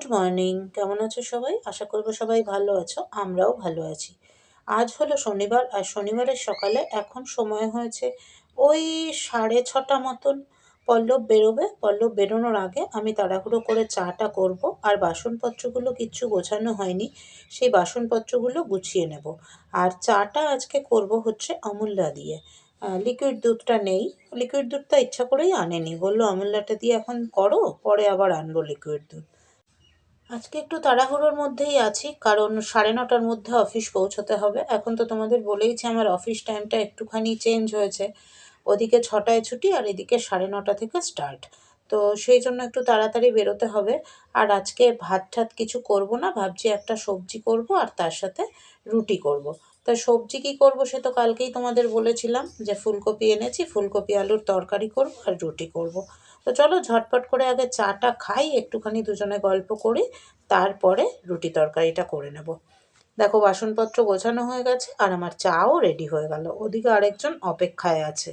Good morning. কেমন আছো সবাই? আশা করব সবাই ভালো আছো, আমরাও ভালো আছি। আজ হলো শনিবার, আর শনিবারের সকালে এখন সময় হয়েছে ওই সাড়ে ছটা মতন। পল্লব বেরোবে, পল্লব বেরোনোর আগে আমি তাড়াহুড়ো করে চাটা করব, আর বাসনপত্রগুলো কিচ্ছু গোছানো হয়নি, সেই বাসনপত্রগুলো গুছিয়ে নেব। আর চাটা আজকে করব হচ্ছে অমূল্যা দিয়ে। লিকুইড দুধটা নেই। লিকুইড দুধটা ইচ্ছা করেই আনেনি। বলল অমূল্যাটা দিয়ে এখন করো, পরে আবার আনব লিকুইড দুধ। আজকে একটু তাড়াহুড়োর মধ্যেই আছি, কারণ সাড়ে নটার মধ্যে অফিস পৌঁছতে হবে এখন তো তোমাদের বলেইছি আমার অফিস টাইমটা একটুখানি চেঞ্জ হয়েছে ওদিকে ছটায় ছুটি আর এদিকে সাড়ে নটা থেকে স্টার্ট তো সেই জন্য একটু তাড়াতাড়ি বেরোতে হবে আর আজকে ভাত ঠাত কিছু করব না, ভাবছি একটা সবজি করব আর তার সাথে রুটি করব। তা সবজি কী করব সে তো কালকেই তোমাদের বলেছিলাম যে ফুলকপি এনেছি, ফুলকপি, আলুর তরকারি করব আর রুটি করব। তো চলো ঝটপট করে আগে চাটা খাই, একটুখানি দুজনে গল্প করি, তারপরে রুটি তরকারিটা করে নেব। দেখো বাসনপত্র গোছানো হয়ে গেছে আর আমার চাও রেডি হয়ে গেল। ওদিকে আরেকজন অপেক্ষায় আছে।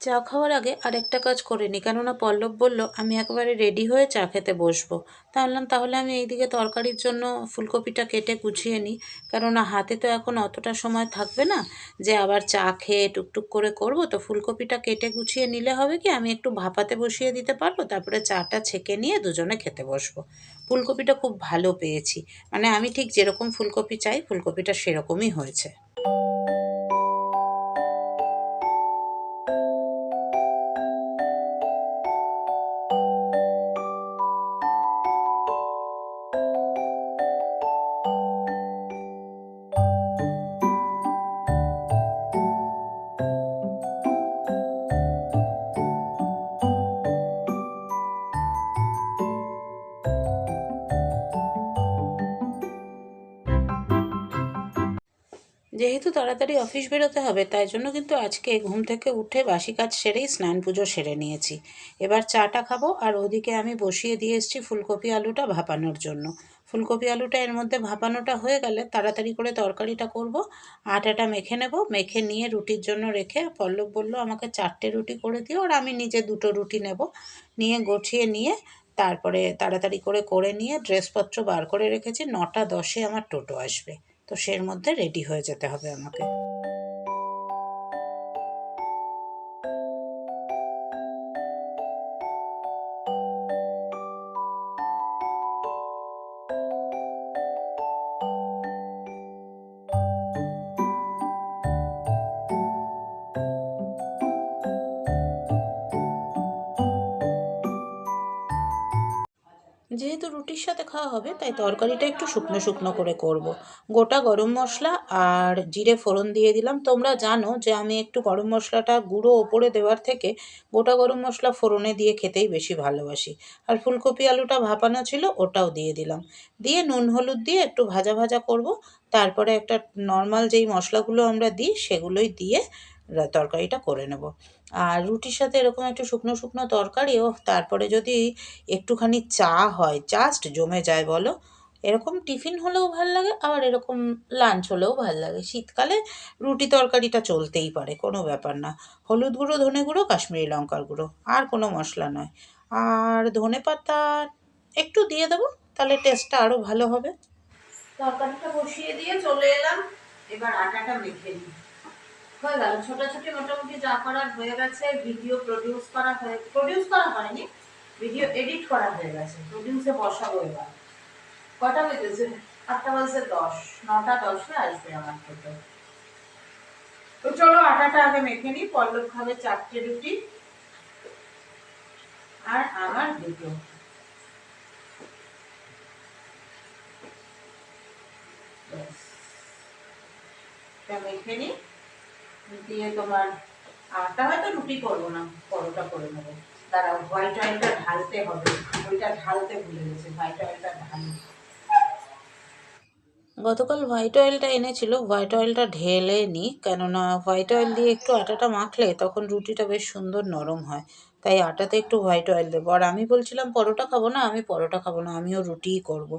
চা খাওয়ার আগে আরেকটা কাজ করে নি। কেননা পল্লব বলল, আমি একেবারে রেডি হয়ে চা খেতে বসবো। তা বললাম, তাহলে আমি এইদিকে তরকারির জন্য ফুলকপিটা কেটে গুছিয়ে নিই কেননা হাতে তো এখন অতটা সময় থাকবে না যে আবার চা খেয়ে টুকটুক করে করব। তো ফুলকপিটা কেটে গুছিয়ে নিলে হবে কি, আমি একটু ভাপাতে বসিয়ে দিতে পারব, তারপরে চাটা ছেঁকে নিয়ে দুজনে খেতে বসবো। ফুলকপিটা খুব ভালো পেয়েছি। মানে আমি ঠিক যেরকম ফুলকপি চাই, ফুলকপিটা সেরকমই হয়েছে। তাড়াতাড়ি অফিস বেরোতে হবে, তাই জন্য কিন্তু আজকে ঘুম থেকে উঠে বাসি কাজ সেরেই স্নান পুজো সেরে নিয়েছি। এবার চাটা খাব আর ওদিকে আমি বসিয়ে দিয়ে এসেছি ফুলকপি আলুটা ভাপানোর জন্য। ফুলকপি আলুটা এর মধ্যে ভাপানোটা হয়ে গেলে তাড়াতাড়ি করে তরকারিটা করব। আটাটা মেখে নেব, মেখে নিয়ে রুটির জন্য রেখে পল্লব বলল, আমাকে চারটে রুটি করে দিও আর আমি নিজে দুটো রুটি নেব। নিয়ে গঠিয়ে নিয়ে তারপরে তাড়াতাড়ি করে করে নিয়ে ড্রেসপত্র বার করে রেখেছি, নটা দশে আমার টোটো আসবে। তো সের মধ্যে রেডি হয়ে যেতে হবে আমাকে। যেহেতু রুটির সাথে খাওয়া হবে, তাই তরকারিটা একটু শুকনো শুকনো করে করব। গোটা গরম মশলা আর জিরে ফোড়ন দিয়ে দিলাম। তোমরা জানো যে আমি একটু গরম মশলাটা গুঁড়ো ওপরে দেওয়ার থেকে গোটা গরম মশলা ফোড়নে দিয়ে খেতেই বেশি ভালোবাসি। আর ফুলকপি আলুটা ভাপানো ছিল, ওটাও দিয়ে দিলাম। দিয়ে নুন হলুদ দিয়ে একটু ভাজা ভাজা করব। তারপরে একটা নর্মাল যেই মশলাগুলো আমরা দিই, সেগুলোই দিয়ে তরকারিটা করে নেব। আর রুটির সাথে এরকম একটু শুকনো শুকনো তরকারিও, তারপরে যদি একটুখানি চা হয় জাস্ট জমে যায় বলো, এরকম টিফিন হলেও ভালো লাগে, আবার এরকম লাঞ্চ হলেও ভালো লাগে। শীতকালে রুটি তরকারিটা চলতেই পারে, কোনো ব্যাপার না। হলুদ গুঁড়ো, ধনে গুঁড়ো, কাশ্মীরি লঙ্কার গুঁড়ো, আর কোনো মশলা নয়। আর ধনে পাতা একটু দিয়ে দেবো, তাহলে টেস্টটা আরও ভালো হবে। তরকারিটা বসিয়ে দিয়ে চলে এলাম, এবার আটাটা মেখে নিই। হয়ে গেল। ছোটাছুটি মোটামুটি যা করার হয়ে গেছে, ভিডিও প্রডিউস করা হয়ে প্রডিউস করা হয়নি ভিডিও এডিট করা হয়ে গেছে। প্রডিউসে বসাবো এবার। কটা বেজেছে? আটটা বাজে দশ। নটা দশে আসবে আমার ফটো তো চলো আটাটা আগে মেখে নিই, পল্লব খাবে চারটে রুটি আর আমার দুটো। মেখে নিই। দিয়ে তোমার আটা হয়তো রুটি করব না, পরোটা করে নেব। দাঁড়াও হোয়াইট অয়েলটা ঢালতে হবে। ওইটা ঢালতে ভুলে গেছে হোয়াইট অয়েলটা ঢালি। গতকাল হোয়াইট অয়েলটা এনেছিল হোয়াইট অয়েলটা ঢেলে নিই কেননা হোয়াইট অয়েল দিয়ে একটু আটাটা মাখলে তখন রুটিটা বেশ সুন্দর নরম হয়। তাই আটাতে একটু হোয়াইট অয়েল দেবো। আর আমি বলছিলাম, পরোটা খাব না? আমি, পরোটা খাব না, আমিও রুটিই করব।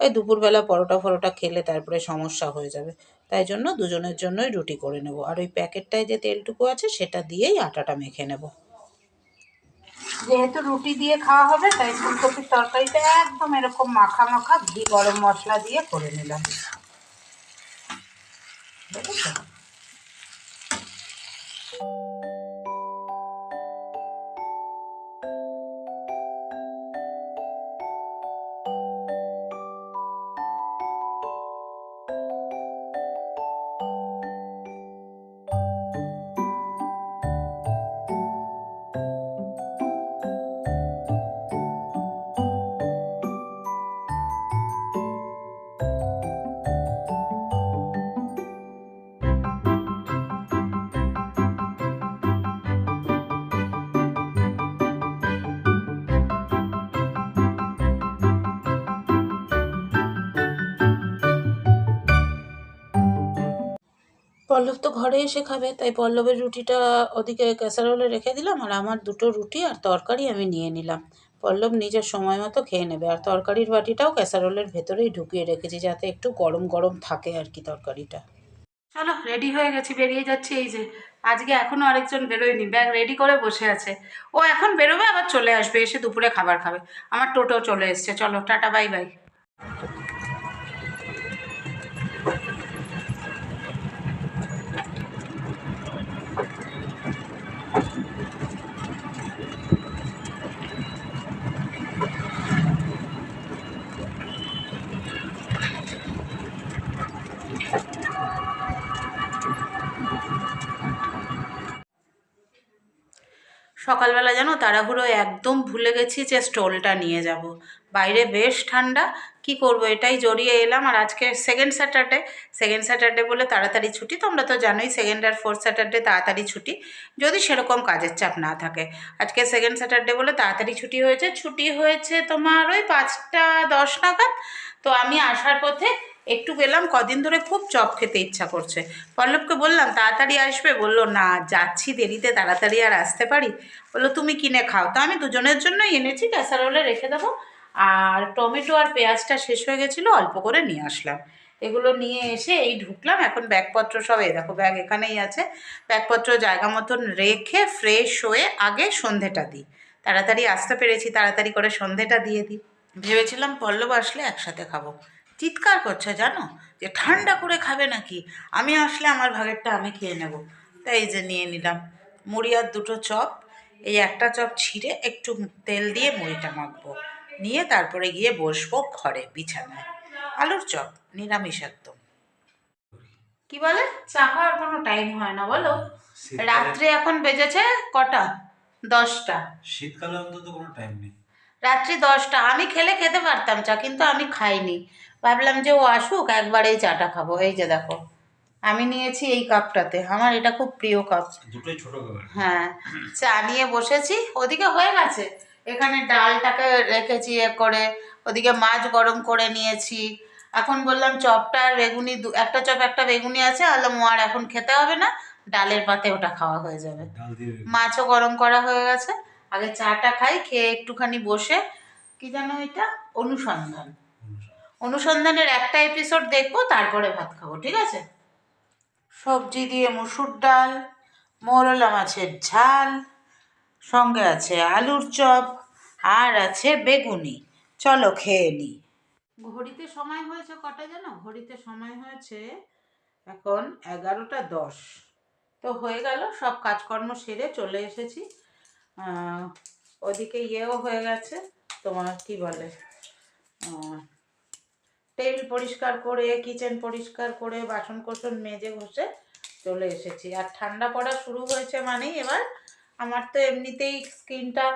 ওই দুপুরবেলা পরোটা ফরোটা খেলে তারপরে সমস্যা হয়ে যাবে। তাই জন্য দুজনের জন্যই রুটি করে নেব। আর ওই প্যাকেটটায় যে তেলটুকু আছে, সেটা দিয়েই আটাটা মেখে নেব। যেহেতু রুটি দিয়ে খাওয়া হবে, তাই ফুলকপির তরকারিটা একদম এরকম মাখা মাখা ঘি, গরম মশলা দিয়ে করে নিলাম। পল্লব তো ঘরে এসে খাবে, তাই পল্লবের রুটিটা ওদিকে ক্যাসারোলে রেখে দিলাম আর আমার দুটো রুটি আর তরকারি আমি নিয়ে নিলাম। পল্লব নিজের সময় মতো খেয়ে নেবে আর তরকারির বাটিটাও ক্যাসারোলের ভেতরেই ঢুকিয়ে রেখেছি যাতে একটু গরম গরম থাকে আর কি তরকারিটা। চলো রেডি হয়ে গেছি, বেরিয়ে যাচ্ছি এই যে। আজকে এখনও আরেকজন বেরোয়নি ব্যাগ রেডি করে বসে আছে। ও এখন বেরোবে, আবার চলে আসবে, এসে দুপুরে খাবার খাবে। আমার টোটো চলে এসছে, চলো, টাটা বাই বাই সকালবেলা যেন তাড়াহুড়ো একদম ভুলে গেছি যে স্টোলটা নিয়ে যাব। বাইরে বেশ ঠান্ডা, কি করব? এটাই জড়িয়ে এলাম। আর আজকে সেকেন্ড স্যাটারডে সেকেন্ড স্যাটারডে বলে তাড়াতাড়ি ছুটি, তোমরা তো জানোই সেকেন্ড আর ফোর্থ স্যাটারডে তাড়াতাড়ি ছুটি, যদি সেরকম কাজের চাপ না থাকে। আজকে সেকেন্ড স্যাটারডে বলে তাড়াতাড়ি ছুটি হয়েছে ছুটি হয়েছে তোমার ওই পাঁচটা দশ নাগাদ। তো আমি আসার পথে একটু গেলাম, কদিন ধরে খুব চপ খেতে ইচ্ছা করছে। পল্লবকে বললাম, তাড়াতাড়ি আসবে? বলল, না, যাচ্ছি দেরিতে, তাড়াতাড়ি আর আসতে পারি। বলল, তুমি কিনে খাও। তো আমি দুজনের জন্যই এনেছি, ক্যাসারোলে রেখে দেবো। আর টমেটো আর পেঁয়াজটা শেষ হয়ে গেছিল, অল্প করে নিয়ে আসলাম। এগুলো নিয়ে এসে এই ঢুকলাম, এখন ব্যাগপত্র সব এই দেখো, ব্যাগ এখানেই আছে। ব্যাগপত্র জায়গা মতন রেখে ফ্রেশ হয়ে আগে সন্ধেটা দিই। তাড়াতাড়ি আসতে পেরেছি, তাড়াতাড়ি করে সন্ধেটা দিয়ে দিই। ভেবেছিলাম পল্লব আসলে একসাথে খাব। চিৎকার করছে জানো? যে ঠান্ডা করে খাবে নাকি? আমি আসলে আমার ভাগেরটা আমি খেয়ে নেব। তাই এই যে নিয়ে নিলাম। মুড়ি আর দুটো চপ। এই একটা চপ ছিঁড়ে একটু তেল দিয়ে মুড়িটা মাখবো। নিয়ে তারপরে গিয়ে বসবো ঘরে বিছানায়। আলুর চপ নিরামিষ একদম। কি বলে? চা খাওয়ার কোনো টাইম হয় না বলো। রাত্রে এখন বেজেছে কটা? দশটা। শীতকালে অন্তত কোনো টাইম নেই। রাত্রি দশটা। আমি খেলে খেতে পারতাম চা কিন্তু আমি খাইনি। ভাবলাম যে ও আসুক একবারেই চাটা খাব। এই যে দেখো আমি নিয়েছি এই কাপটাতে। আমার এটা খুব প্রিয় কাপ। দুটোই ছোট হ্যাঁ চা নিয়ে বসেছি। ওদিকে হয়ে গেছে। এখানে ডালটাকে রেখেছি এ করে। ওদিকে মাছ গরম করে নিয়েছি। এখন বললাম চপটা আর বেগুনি দু- একটা চপ একটা বেগুনি আছে। আলাম আর এখন খেতে হবে না। ডালের পাতে ওটা খাওয়া হয়ে যাবে। মাছও গরম করা হয়ে গেছে। আগে চাটা খাই খেয়ে একটুখানি বসে। কি জানো এটা? অনুসন্ধান। অনুসন্ধানের একটা এপিসোড দেখব, তারপরে ভাত খাব, ঠিক আছে? সবজি দিয়ে মুসুর ডাল, মোরলা মাছের ঝাল, সঙ্গে আছে আলুর চপ, আর আছে বেগুনি। চলো খেয়ে নি। ঘড়িতে সময় হয়েছে কটা জানো? ঘড়িতে সময় হয়েছে এখন এগারোটা দশ। তো হয়ে গেল, সব কাজকর্ম সেরে চলে এসেছি। ওদিকে ইয়েও হয়ে গেছে, তোমার কি বলে? টেবিল পরিষ্কার করে, কিচেন পরিষ্কার করে বাসন কোসন মেজে ঘষে চলে এসেছি। আর ঠান্ডা পড়া শুরু হয়েছে মানেই এবার আমার তো এমনিতেই স্কিনটা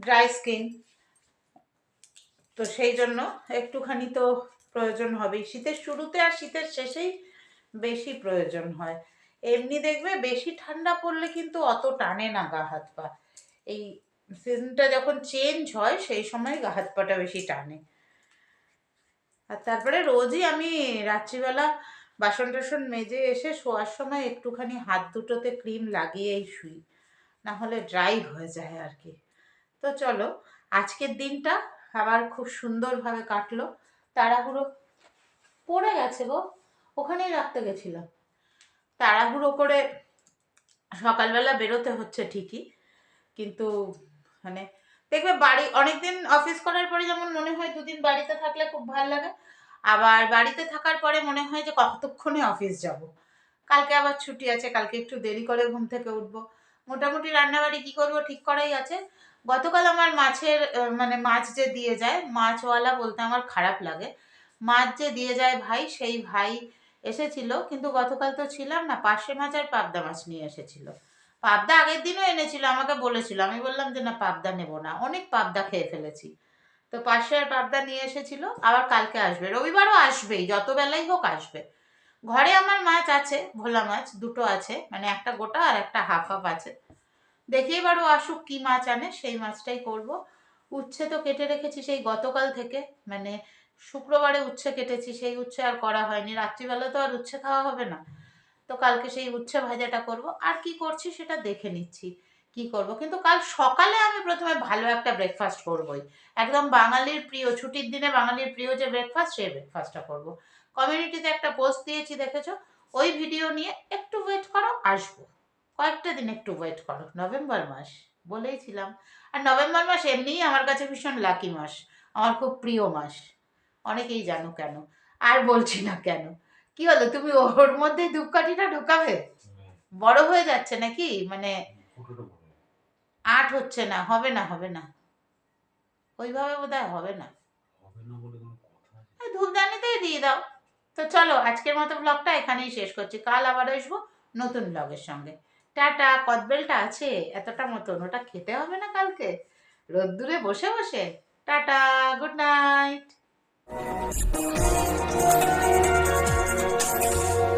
ড্রাই স্কিন। তো সেই জন্য একটুখানি তো প্রয়োজন হবেই। শীতের শুরুতে আর শীতের শেষেই বেশি প্রয়োজন হয়। এমনি দেখবে বেশি ঠান্ডা পড়লে কিন্তু অত টানে না গা হাত পা। এই সিজনটা যখন চেঞ্জ হয়, সেই সময় গা হাত পাটা বেশি টানে। আর তারপরে রোজই আমি রাত্রিবেলা বাসন টাসন মেজে এসে শোয়ার সময় একটুখানি হাত দুটোতে ক্রিম লাগিয়েই শুই। না হলে ড্রাই হয়ে যায় আর কি। তো চলো, আজকের দিনটা আবার খুব সুন্দরভাবে কাটলো। তাড়াহুড়ো পড়ে গেছে গো, ওখানেই রাখতে গেছিলাম। তাড়াহুড়ো করে সকালবেলা বেরোতে হচ্ছে ঠিকই, কিন্তু মানে দেখবে বাড়ি, অনেকদিন অফিস করার পরে যেমন মনে হয় দুদিন বাড়িতে থাকলে খুব ভালো লাগে। আবার বাড়িতে থাকার পরে মনে হয় যে কতক্ষণে অফিস যাব। কালকে আবার ছুটি আছে, কালকে একটু দেরি করে ঘুম থেকে উঠবো। মোটামুটি রান্নাবাড়ি কি করব ঠিক করাই আছে। গতকাল আমার মাছের মানে মাছ যে দিয়ে যায়, মাছওয়ালা বলতে আমার খারাপ লাগে। মাছ যে দিয়ে যায় ভাই, সেই ভাই এসেছিল, কিন্তু গতকাল তো ছিলাম না, পার্শে মাছ আর পাবদা মাছ নিয়ে এসেছিল। পাবদা আগের দিনও এনেছিল, আমাকে বলেছিল। আমি বললাম যে, না, পাবদা নেব না। অনেক পাবদা খেয়ে ফেলেছি। তো পাশে আর পাবদা নিয়ে এসেছিল, আবার কালকে আসবে। রবিবারও আসবেই, যত বেলাই হোক আসবে। ঘরে আমার মাছ আছে, ভোলা মাছ, দুটো আছে মানে একটা গোটা আর একটা হাফ হাফ আছে। দেখি এবারও আসুক কি মাছ আনে, সেই মাছটাই করব। উচ্ছে তো কেটে রেখেছি সেই গতকাল থেকে মানে শুক্রবারে উচ্ছে কেটেছি, সেই উচ্ছে আর করা হয়নি। রাত্রিবেলা তো আর উচ্ছে খাওয়া হবে না। তো কালকে সেই উচ্ছে ভাজাটা করব। আর কি করছি সেটা দেখে নিচ্ছি, কি করব। কিন্তু কাল সকালে আমি প্রথমে ভালো একটা ব্রেকফাস্ট করবই। একদম বাঙালির প্রিয়, ছুটির দিনে বাঙালির প্রিয় যে ব্রেকফাস্ট সেই ব্রেকফাস্টটা করব। কমিউনিটিতে একটা পোস্ট দিয়েছি, দেখেছ? ওই ভিডিও নিয়ে একটু ওয়েট করো, আসব। কয়েকটা দিন একটু ওয়েট করো। নভেম্বর মাস বলেইছিলাম আর নভেম্বর মাস এমনিই আমার কাছে ভীষণ লাকি মাস। আমার খুব প্রিয় মাস। অনেকেই জানো কেন। আর বলছি না কেন। কি হলো? তুমি ওর মধ্যে ধূপকাঠিটা ঢোকাবে? বড় হয়ে যাচ্ছে নাকি? মানে আট হচ্ছে না হবে না হবে না। ওইভাবে বোধ হবে না। ধূপদানিতেই দিয়ে দাও। তো চলো আজকের মতো ব্লগটা এখানেই শেষ করছি। কাল আবার আসব নতুন ব্লগের সঙ্গে। টাটা কদবেলটা আছে? এতটা মতন ওটা খেতে হবে না কালকে? রোদ্দুরে বসে বসে। Tata good night なに?